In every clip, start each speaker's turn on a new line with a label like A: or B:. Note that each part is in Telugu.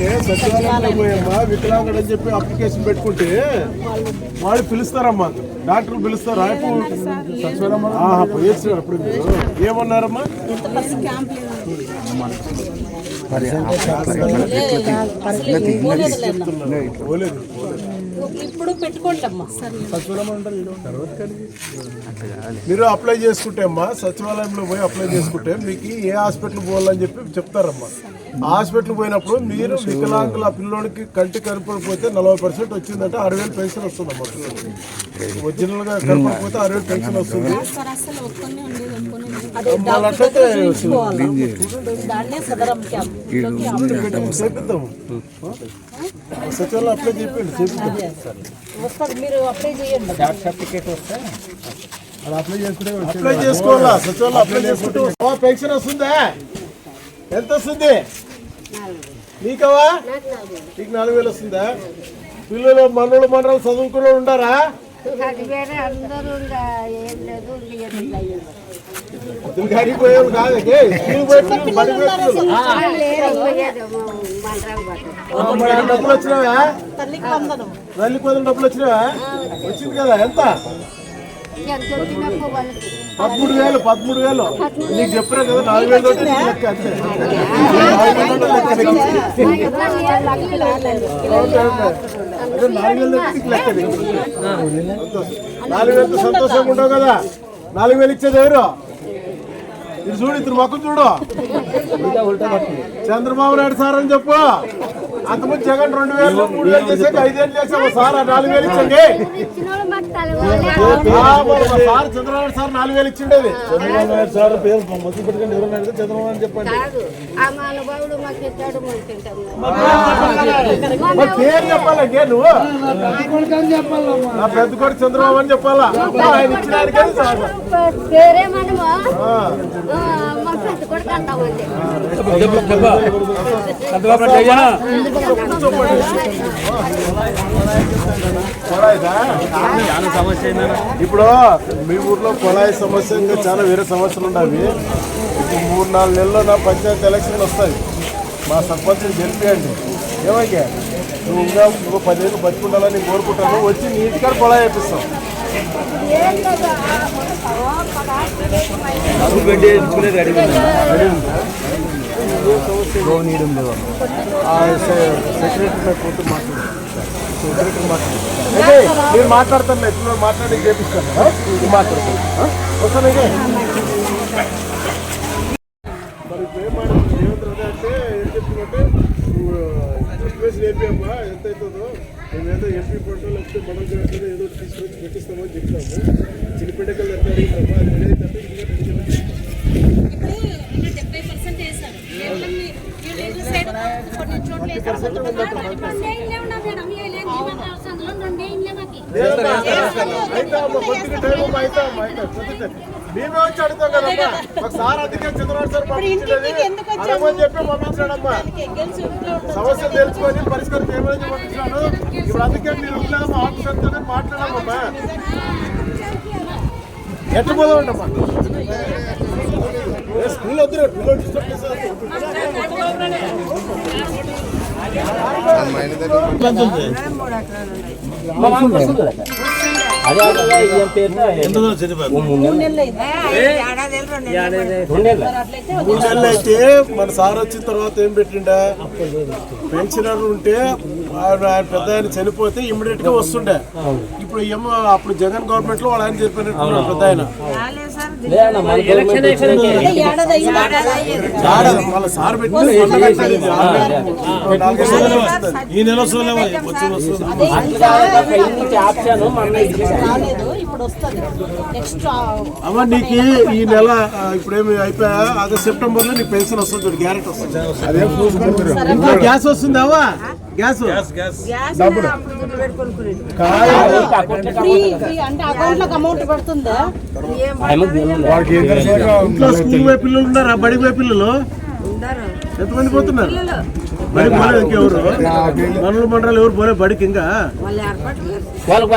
A: అంటే సచివాలయంలో పోయమ్మా వికలాంగుడు అని చెప్పి అప్లికేషన్ పెట్టుకుంటే వాళ్ళు పిలుస్తారమ్మా. డాక్టర్లు పిలుస్తారు? సచివాలయం పోయేసారు అప్పుడు మీరు. ఏమన్నారమ్మా? పోలేదు
B: ఇప్పుడు పెట్టుకోండి అమ్మా
A: మీరు అప్లై చేసుకుంటే అమ్మా సచివాలయంలో పోయి అప్లై చేసుకుంటే మీకు ఏ హాస్పిటల్ పోవాలని చెప్పి చెప్తారమ్మా. హాస్పిటల్ పోయినప్పుడు మీరు వికలాంగుల పిల్లోడికి కంటి కనపడిపోతే నలభై పర్సెంట్ వచ్చిందంటే అరవై వేలు పెన్షన్ వస్తుందమ్మా ఒరిజినల్గా కనపడిపోతే అరవై వేలు పెన్షన్ వస్తుంది. చేపిద్దాం సచివాలయం అప్లై చెప్పండి చేపిద్దాం.
B: వస్తుంది మీరు అప్లై చేయండి.
A: అప్లై చేసుకోవాలా? సచివాలయం అప్లై చేసుకుంటే పెన్షన్ వస్తుందా? ఎంత వస్తుంది? నీకవా? నీకు నాలుగు వేలు వస్తుందా? పిల్లలు మనోళ్ళు మనరాలు చదువుకున్న ఉండారా? కాదు. పోయే ఆ డబ్బులు వచ్చినావా
B: తల్లికి వందనం.
A: తల్లి కోదలు డబ్బులు వచ్చినావా వచ్చింది కదా ఎంత? పదమూడు వేలు పదమూడు వేలు నీకు చెప్పిన కదా నాలుగు వేలు లెక్క అంతే. నాలుగు వేలు లెక్క నాలుగు వేలు నాలుగు వేలతో సంతోషంగా ఉంటావు కదా. నాలుగు వేలు ఇచ్చేది ఎవరు? ఇది చూడు ఇద్దరు మొక్కలు చూడు. చంద్రబాబు నాయుడు సార్ అని చెప్పు. అంతకుముందు జగన్ రెండు వేలు మూడు వేలు చేసాక ఐదేళ్ళు చేసాము సార్? నాలుగు వేలు ఇచ్చండి చంద్రబాబు సార్ నాలుగు వేలు ఇచ్చిండేది. చంద్రబాబు నాయుడు సార్ పేరు మొదలు పెట్టుకుని ఎవరు అడిగితే చంద్రబాబు అని చెప్పండి. మరి పేరు చెప్పాలంటే నువ్వు? నా పెద్ద కొడుకు చంద్రబాబు అని చెప్పాలా? ఆయన సార్.
C: పేరే మనము
A: ఆ.
C: ఆ, మా పెద్ద కొడుకు అంటామండి
A: కొళాయిదా? ఇప్పుడు మీ ఊర్లో కొళాయి సమస్య ఇంకా చాలా వేరే సమస్యలు ఉన్నాయి. ఇప్పుడు మూడు నాలుగు నెలల్లో నా పంచాయతీ ఎలక్షన్లు వస్తాయి. మా సర్పంచ్ని గెలిపియండి. ఏమైనా నువ్వు ఇంకా ఇంకో పదివేలు బతుకుండాలని కోరుకుంటాను. వచ్చి నీట్గా కొళాయి వేపిస్తాం సెక్రటరీ పోతే మాట్లాడు సెక్రటరీ మాట్లాడు అయితే మీరు మాట్లాడతాను ఎట్లా మాట్లాడి చేపిస్తాను ఆ? మీరు మాట్లాడతాను ఆ? వస్తాను ఇదే మరి ఇప్పుడు ఏం మాట రేవంత్ రెడ్డి అంటే ఏం చెప్తున్నట్టే నువ్వు రిక్వెస్ట్ ఎంత అవుతుందో మేమేదో ఎంపీ ఫోటో లేకపోతే మనం గ్రాంట్లో ఏదో తీసుకొచ్చి పెట్టిస్తామని చెప్తాము చిన్నపిడ్డకలు ఎంత అడిగినామా అది రెడీ అయితే మేమే వచ్చి అడుగుతాం కదమ్మా. ఒకసారి అందుకే చంద్రబాబు సార్ పంపించలేదు. అడగమని చెప్పి పంపించాడమ్మా. సమస్య తెలుసుకొని పరిష్కారం ఏమైనా పంపించాడు ఇప్పుడు అందుకే మీరు ఉండలేదమ్మా ఆఫీస్ అంతా మాట్లాడామమ్మా ఎట్లా పోదామంటమ్మా
B: మూడు నెలలు
A: అయితే మన సార్ వచ్చిన తర్వాత ఏం పెట్టిండా? పెన్షనర్లు ఉంటే ఆయన పెద్ద ఆయన చనిపోతే ఇమ్మీడియట్గా వస్తుండే. ఇప్పుడు ఏమో అప్పుడు జగన్ గవర్నమెంట్లో వాళ్ళు ఆయన చెప్పినట్టున్నారు పెద్ద ఆయన. వాళ్ళ సార్. ఈ నెల వస్తుందేమో వచ్చి వస్తుంది
B: రాలేదు ఇప్పుడు వస్తుంది. నెక్స్ట్
A: అమ్మ నీకు ఈ నెల ఇప్పుడేమి అయిపోయా? ఆగస్ట్ సెప్టెంబర్లో నీకు పెన్షన్ వస్తుంది గ్యారెంటీ వస్తుంది. గ్యాస్ వస్తుంది గ్యాస్?
B: అంటే అకౌంట్లోకి అమౌంట్ పడుతుందా?
A: ఇంట్లో స్కూల్ పోయే పిల్లలు ఉన్నారా? బడికి పోయే పిల్లలు? ఎంతమంది పోతున్నారు? ఇంకెవరు? మనలు మండలాలు ఎవరు? పోలే బడికి ఇంకా?
D: వాళ్ళకి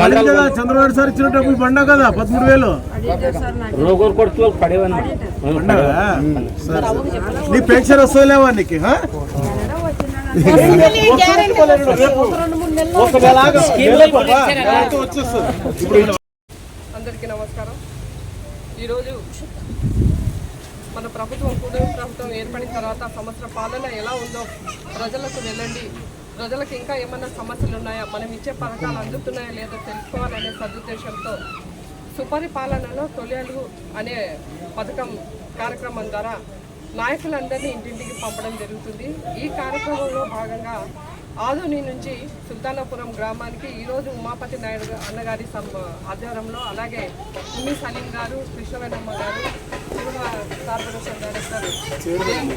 A: పడింది కదా? చంద్రబాబు సార్ ఇచ్చిన డబ్బులు పండా కదా? పదమూడు వేలు. పండగా. నీ పెన్షన్ వస్తలేవా నీకు
E: అందరికీ నమస్కారం. ఈరోజు మన ప్రభుత్వం కూటమి ప్రభుత్వం ఏర్పడిన తర్వాత సంవత్సర పాలన ఎలా ఉందో ప్రజలకు వెళ్ళండి. ప్రజలకు ఇంకా ఏమైనా సమస్యలు ఉన్నాయా? మనం ఇచ్చే పథకాలు అందుతున్నాయా లేదో తెలుసుకోవాలనే సదుద్దేశంతో సుపరిపాలనలో తొలి అనే పథకం కార్యక్రమం ద్వారా నాయకులందరినీ ఇంటింటికి పంపడం జరుగుతుంది. ఈ కార్యక్రమంలో భాగంగా ఆదోని నుంచి సుల్తానాపురం గ్రామానికి ఈరోజు ఉమాపతి నాయుడు అన్నగారి సం- ఆధ్వర్యంలో అలాగే ఉమ్మి సలీం గారు కృష్ణవేణమ్మ గారు తిరుమ కార్పొరేషన్ డైరెక్టర్ చైర్మన్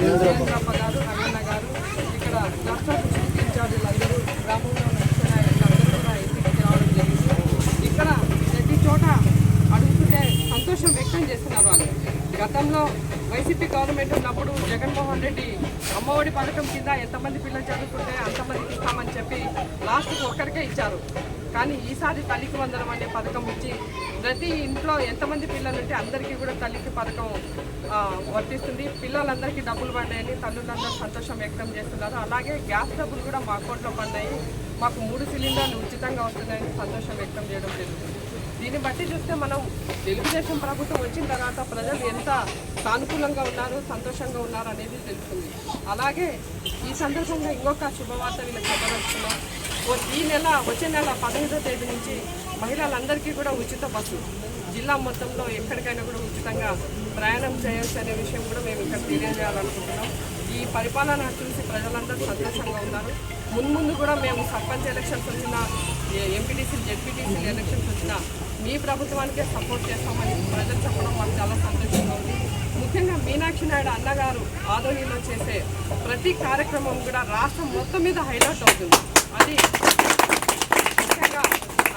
E: దేవేంద్రప్ప గారు రంగన్న గారు ఇక్కడ రాష్ట్ర కృషి ఇన్ఛార్జీలందరూ గ్రామంలో అందరూ గ్రామంలో ఇంటికి ఇక్కడ ప్రతి చోట అడుగుతుంటే సంతోషం వ్యక్తం చేస్తున్నారు వాళ్ళు. గతంలో వైసీపీ గవర్నమెంట్ ఉన్నప్పుడు జగన్మోహన్ రెడ్డి అమ్మఒడి పథకం కింద ఎంతమంది పిల్లలు చదువుకుంటే అంతమందికి ఇస్తామని చెప్పి లాస్ట్కి ఒక్కరికే ఇచ్చారు. కానీ ఈసారి తల్లికి వందనం అనే పథకం ఇచ్చి ప్రతి ఇంట్లో ఎంతమంది పిల్లలు ఉంటే అందరికీ కూడా తల్లికి పథకం వర్తిస్తుంది. పిల్లలందరికీ డబ్బులు పడ్డాయని తల్లులందరూ సంతోషం వ్యక్తం చేస్తున్నారు. అలాగే గ్యాస్ డబ్బులు కూడా మా అకౌంట్లో పడ్డాయి. మాకు మూడు సిలిండర్లు ఉచితంగా వస్తున్నాయని సంతోషం వ్యక్తం చేయడం జరుగుతుంది. దీన్ని బట్టి చూస్తే మనం తెలుగుదేశం ప్రభుత్వం వచ్చిన తర్వాత ప్రజలు ఎంత సానుకూలంగా ఉన్నారు సంతోషంగా ఉన్నారు అనేది తెలుస్తుంది. అలాగే ఈ సందర్భంగా ఇంకొక శుభవార్త వీళ్ళకి చెప్పదలుచుకున్నాం. ఓ ఈ నెల వచ్చే నెల పదహైదో తేదీ నుంచి మహిళలందరికీ కూడా ఉచిత బస్సు. జిల్లా మొత్తంలో ఎక్కడికైనా కూడా ఉచితంగా ప్రయాణం చేయొచ్చు అనే విషయం కూడా మేము ఇక్కడ తెలియజేయాలనుకుంటున్నాం. ఈ పరిపాలన చూసి ప్రజలందరూ సంతోషంగా ఉన్నారు. మున్ముందు కూడా మేము సర్పంచ్ ఎలక్షన్స్ వచ్చిన ఎంపీటీసీ జెడ్పీటీసీ ఎలక్షన్స్ వచ్చినా మీ ప్రభుత్వానికే సపోర్ట్ చేస్తామని ప్రజలు చెప్పడం మాకు చాలా సంతోషంగా ఉంది. ముఖ్యంగా మీనాక్షి నాయుడు అన్నగారు ఆదోనిలో చేసే ప్రతి కార్యక్రమం కూడా రాష్ట్రం మొత్తం మీద హైలైట్ అవుతుంది. అది ముఖ్యంగా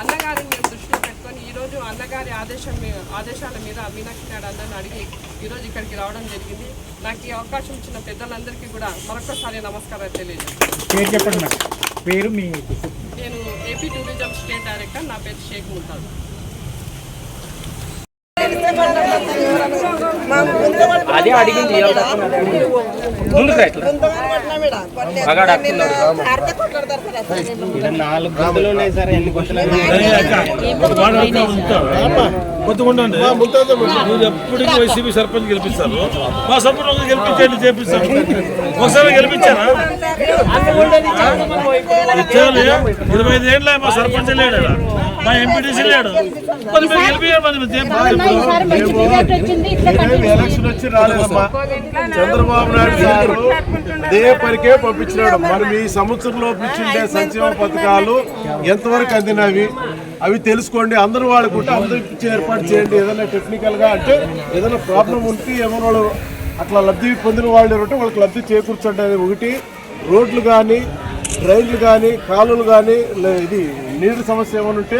E: అన్నగారిని మేము దృష్టిలో పెట్టుకొని ఈరోజు అన్నగారి ఆదేశం ఆదేశాల మీద మీనాక్షి నాయుడు అందరిని అడిగి ఈరోజు ఇక్కడికి రావడం జరిగింది. నాకు ఈ అవకాశం ఇచ్చిన పెద్దలందరికీ కూడా మరొకసారి నమస్కారాలు తెలియజేస్తాను. నేను ఏపీ టూరిజం స్టేట్ డైరెక్టర్ నా పేరు షేక్ ముతాజ్
D: అదే అడిగింది ముందుకు నాలుగు గుంతలు ఉన్నాయి సార్ ఎన్ని
F: నువ్వు ఎప్పటికీ వైసీపీ సర్పంచ్ గెలిపిస్తారు మా సర్పంచ్ గెలిపించండి చేపిస్తారు ఒకసారి గెలిపించారా? ఇరవై ఐదు ఏళ్ళ మా సర్పంచ్ లేడు. మా ఎంపీటీసీ లేడు. మరి మీరు మరి? మీరు
A: ఎలక్షన్ వచ్చి రాలేదమ్మా. చంద్రబాబు నాయుడు గారు అదే పనికే పంపించినాడు. మనం ఈ సంవత్సరంలో ఇచ్చిండే సంక్షేమ పథకాలు ఎంతవరకు అందినవి? అవి తెలుసుకోండి. అందరూ వాడుకుంటే అందరూ ఇప్పించే ఏర్పాటు చేయండి. ఏదైనా టెక్నికల్గా అంటే ఏదైనా ప్రాబ్లం ఉంటే ఏమైనా వాళ్ళు అట్లా లబ్ధి పొందిన వాళ్ళు ఉంటే వాళ్ళకి లబ్ధి చేకూర్చండి అనేది ఒకటి. రోడ్లు కానీ డ్రైన్లు కానీ కాలువలు కానీ ఇది నీటి సమస్య ఏమైనా ఉంటే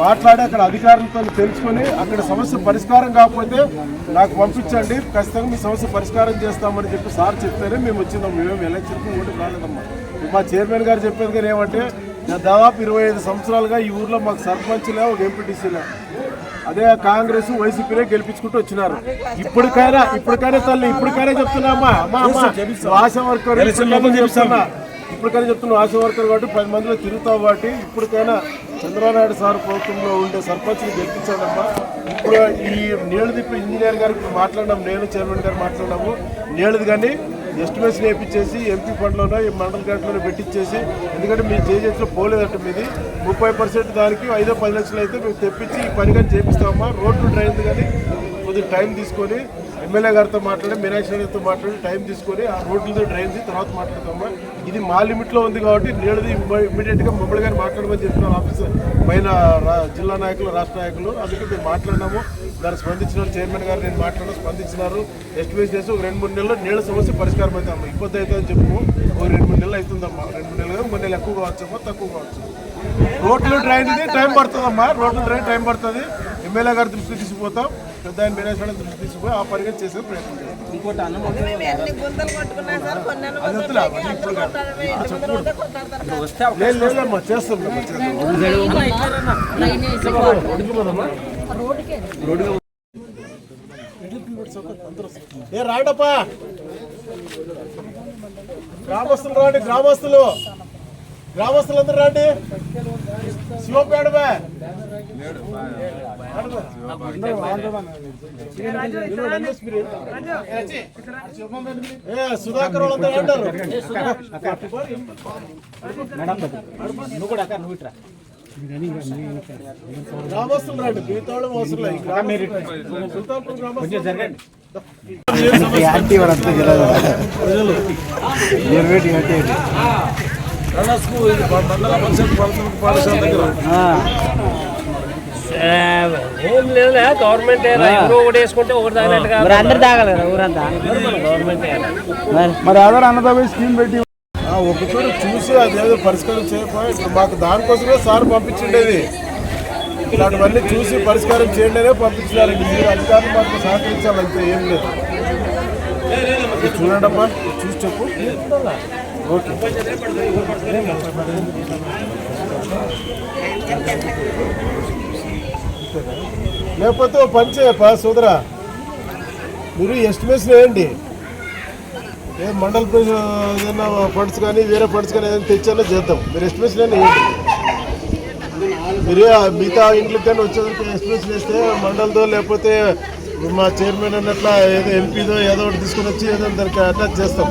A: మాట్లాడి అక్కడ అధికారులతో తెలుసుకొని అక్కడ సమస్య పరిష్కారం కాకపోతే నాకు పంపించండి. ఖచ్చితంగా మీ సమస్య పరిష్కారం చేస్తామని చెప్పి సార్ చెప్తేనే మేము వచ్చిందాం మేము ఎలక్షన్కి ఓటు రాలేదమ్మా మా చైర్మన్ గారు చెప్పేది కానీ ఏమంటే దాదాపు ఇరవై ఐదు సంవత్సరాలుగా ఈ ఊర్లో మాకు సర్పంచ్లే ఒక ఎంపీటీసీలే. అదే కాంగ్రెస్ వైసీపీనే గెలిపించుకుంటూ వచ్చినారు. ఇప్పటికైనా ఇప్పటికైనా తల్లి ఇప్పటికైనా చెప్తున్నామా అమ్మా అమ్మా ఆశా వర్కర్ చెప్తున్నా. ఇప్పటికైనా చెప్తున్నా ఆశా వర్కర్ కాబట్టి పది మందిలో తిరుగుతావు కాబట్టి ఇప్పటికైనా చంద్రబాబు నాయుడు సార్ ప్రభుత్వంలో ఉండే సర్పంచ్ని గెలిపించాడమ్మా ఇప్పుడు ఈ నీళ్ళది ఇంజనీర్ గారికి ఇప్పుడు మాట్లాడినాం నేను చైర్మన్ గారు మాట్లాడినాము. నీళ్ళది కానీ ఎస్టిమేషన్ వేయించేసి ఎంపీ ఫండ్లోనో ఈ మండల గంటలోనో పెట్టించేసి ఎందుకంటే మీ జేజెస్లో పోలేదట మీది. ముప్పై పర్సెంట్ దానికి ఐదో పది లక్షలు అయితే మేము తెప్పించి ఈ పని కానీ చేపిస్తామా రోడ్లు డ్రైన్ కానీ కొద్దిగా టైం తీసుకొని ఎమ్మెల్యే గారితో మాట్లాడి మీనాక్షి గారితో మాట్లాడి టైం తీసుకొని ఆ రోడ్లతో డ్రైన్ తర్వాత మాట్లాడతామా ఇది మా లిమిట్లో ఉంది కాబట్టి నేను ఇమ్మీడియట్గా మమ్మల్ని గారు మాట్లాడమని చెప్పిన ఆఫీసర్ పైన రా- జిల్లా నాయకులు రాష్ట్ర నాయకులు అందుకే మేము మాట్లాడినాము. దాన్ని స్పందించిన చైర్మన్ గారు నేను మాట్లాడడం స్పందించినారు ఎస్టిమేట్ చేసి ఒక రెండు మూడు నెలల్లో నీళ్ళ సమస్య పరిష్కారం అవుతాము ఇబ్బంది అవుతుందని చెప్పు ఒక రెండు మూడు నెలలు అవుతుందమ్మా రెండు మూడు నెలలు మూడు నెలలు ఎక్కువ కావచ్చమ్మా తక్కువ కావచ్చు రోడ్లు డ్రైన్ టైం పడుతుందమ్మా రోడ్లు డ్రైన్ టైం పడుతుంది ఎమ్మెల్యే గారి దృష్టికి తీసుకుపోతాం పెద్ద ఆయన మీనాక్షి దృష్టికి తీసుకుపోయి ఆ పరిగణ చేసే ప్రయత్నం చేస్తాం చేస్తాం ఏ రాడప్పా గ్రామస్తులు రాండి గ్రామస్తులు. గ్రామస్తులందరూ రండి. శివపేడమే ఏ సుధాకర్ వాళ్ళందరూ అంటారు
G: నువ్వు కూడా అక్క నువ్వు ఇట్రా
A: గ్రామస్తులు రండి మిగతా అవసరం
D: ఏం లేదు గవర్నమెంట్ ఒకటి వేసుకుంటే ఒకటి తాగలేదు
G: మరి అందరు తాగలేదు ఊరంతా.
D: గవర్నమెంట్
A: మరి ఆధార్ అన్నదా స్కీమ్ పెట్టి ఒకచోట చూసి అదేదో పరిష్కారం చేయకపోయి మాకు దానికోసమే సార్ పంపించిండేది. ఇలాంటివన్నీ చూసి పరిష్కారం చేయండి అనే పంపించినారండి. మీరు అధికారులు మాకు సహకరించాలంటే ఏం లేదు. చూడండమ్మా చూసి చెప్పు. ఓకే. లేకపోతే పని చేయప్ప సోదరా. మీరు ఎస్టిమేషన్ వేయండి. ఏ మండల ఏదైనా ఫండ్స్ కానీ వేరే ఫండ్స్ కానీ ఏదైనా తెచ్చానో చేద్దాం. మీరు ఎస్టిమేషన్ మీరే మిగతా ఇంట్లోకి కానీ వచ్చేదానికి ఎస్టిమేషన్ వేస్తే మండలదో లేకపోతే మా చైర్మన్ అన్నట్ల ఏదో ఎంపీదో ఏదో ఒకటి తీసుకుని వచ్చి ఏదో దానికి అటాచ్ చేస్తాం.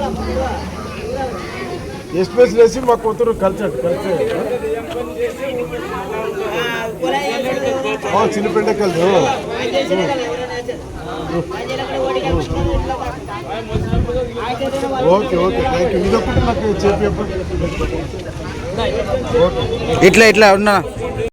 A: ఎస్టిమేషన్ వేసి మా కూతురు కలిసాడు కలిసే చిన్న పెండకలు ఓకే ఓకే థ్యాంక్ యూ ఇదొకటి నాకు చెప్పి.
G: ఇట్లా ఇట్లా ఉన్నా.